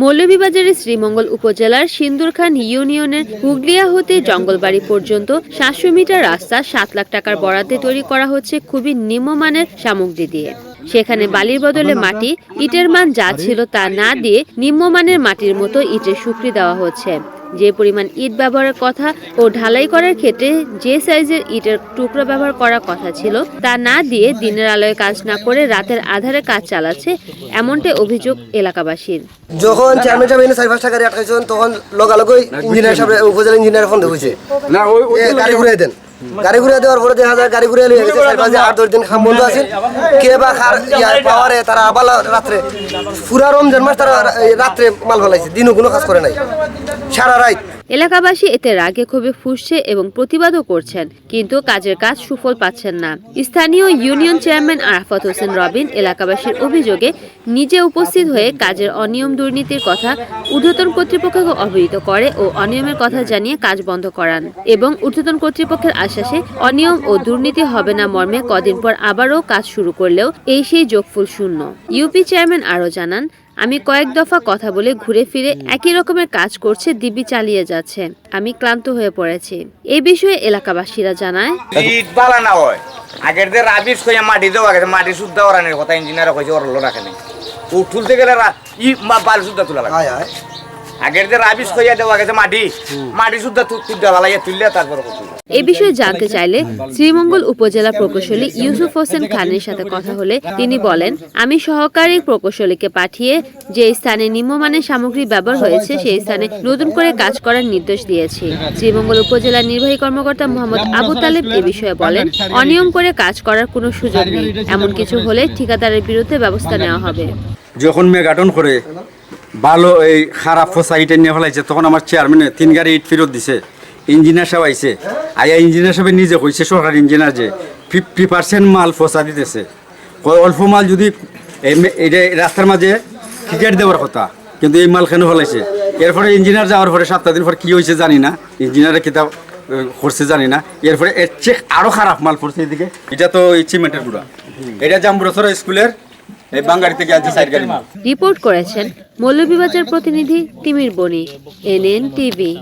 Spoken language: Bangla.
মৌলভীবাজারের শ্রীমঙ্গল উপজেলার সিন্দুরখান ইউনিয়নের হুগলিয়া হতে জঙ্গলবাড়ি পর্যন্ত সাতশো মিটার রাস্তা সাত লাখ টাকার বরাদ্দে তৈরি করা হচ্ছে খুবই নিম্নমানের সামগ্রী দিয়ে। সেখানে বালির বদলে মাটি, ইটের মান যা ছিল তা না দিয়ে নিম্নমানের মাটির মতো ইটের সুক্রি দেওয়া হচ্ছে। যে পরিমাণ ইট ব্যবহারের কথা ও ঢালাই করার ক্ষেত্রে যে সাইজের ইটের টুকরো ব্যবহার করার কথা ছিল তা না দিয়ে দিনের আলোয় কাজ না করে রাতের আধারে কাজ চালাচ্ছে এমনটাই অভিযোগ এলাকাবাসীর। যখন চেয়ারম্যান সাহেব এনে পাঁচটা গাড়ি আটকাইছেন তখন লগালগই ইঞ্জিনিয়ার সাহেব উপজেলা ইঞ্জিনিয়ার ফোন হয়েছে না ওই ওই গাড়ি ঘুরে দেন। গাড়ি ঘুরে দেওয়ার পরে দেখা যায় গাড়ি ঘুরে লিয়ে গেছে চার পাঁচ আট দশ দিন খাম বন্ধ আছে। কে বা খার ইয়া পাওয়ারে তারা আবার রাত্রে পুরা রমজান মাস তারা এই রাত্রে মাল ফেলাইছে দিনও কোনো কাজ করে নাই। সারা রাত। এলাকাবাসী এতে রাগে ক্ষোভে ফুসছে এবং প্রতিবাদও করছেন, কিন্তু কাজের কাজ সুফল পাচ্ছেন না। স্থানীয় ইউনিয়ন চেয়ারম্যান আরাফাত হোসেন রবিন এলাকাবাসীর অভিযোগে নিজে উপস্থিত হয়ে কাজের অনিয়ম দুর্নীতির কথা ঊর্ধ্বতন কর্তৃপক্ষকে অবহিত করে ও অনিয়মের কথা জানিয়ে কাজ বন্ধ করান এবং ঊর্ধ্বতন কর্তৃপক্ষের আশ্বাসে অনিয়ম ও দুর্নীতি হবে না মর্মে কদিন পর আবারও কাজ শুরু করলেও এই সেই যোগফুল শূন্য। ইউপি চেয়ারম্যান আরও জানান আমি কয়েক দফা কথা বলে ঘুরে ফিরে একই রকমের কাজ করছে দিব্যি চালিয়ে যাচ্ছে। আমি ক্লান্ত হয়ে পড়েছি। এই বিষয়ে এলাকাবাসীরা জানায় ইট বালা না হয়। আগের যে রাবিশ কইয়া মাটি দেওয়া গেছে মাটি শুদ্ধ ওরানের কথা ইঞ্জিনিয়ার কইছে ওর লো রাখে নাই। ও তুলতে গেলে ই মা- শুদ্ধ তোলা লাগে। আয় আয়। আগের যে রাবিশ কইয়া দেওয়া গেছে মাটি মাটি শুদ্ধ তুলতে ভালাইয়া তুললে তারপর এ বিষয়ে জানতে চাইলে শ্রীমঙ্গল উপজেলা প্রকৌশলী ইউসুফ হোসেন খানের সাথে কথা হলে তিনি বলেন আমি সহকারী প্রকৌশলীকে পাঠিয়ে যে স্থানে নিম্নমানের সামগ্রী ব্যবহার হয়েছে সেই স্থানে নতুন করে কাজ করার নির্দেশ দিয়েছি। শ্রীমঙ্গল উপজেলার নির্বাহী কর্মকর্তা মোহাম্মদ আবু তালেব এ বিষয়ে বলেন অনিয়ম করে কাজ করার কোনো সুযোগ নেই। এমন কিছু হলে ঠিকাদারের বিরুদ্ধে ব্যবস্থা নেওয়া হবে। যখন মেগাটন করে, ভালো এই খারাপ ফসা ইটে নিয়ে ফেলাইছে, তখন আমার চেয়ারম্যানে তিন গাড়ি ইট ফেরত দিছে। ইঞ্জিনিয়ার সাহেব আইছে। আয়া ইঞ্জিনিয়ার সাহেব নিজে কইছে, সরকারি ইঞ্জিনিয়ার যে ফিফটি পার্সেন্ট মাল ফসা দিতেছে। অল্প মাল যদি এই রাস্তার মাঝে ক্রিকেট দেওয়ার কথা, কিন্তু এই মাল কেন ফেলাইছে? এরপরে ইঞ্জিনিয়ার যাওয়ার পরে সাতটা দিন পর কী হয়েছে জানি না। ইঞ্জিনিয়ারের কিতাব করছে জানি না। এরপরে এর চেক আরও খারাপ মাল পড়ছে এদিকে। এটা তো এই সিমেন্টের গুঁড়া। এটা জাম্বুরসর স্কুলের এই বাঙ্গারি থেকে সাইড গাড়ি। রিপোর্ট করেছেন মৌলভীবাজার প্রতিনিধি তিমির বনি এনএন টিভি।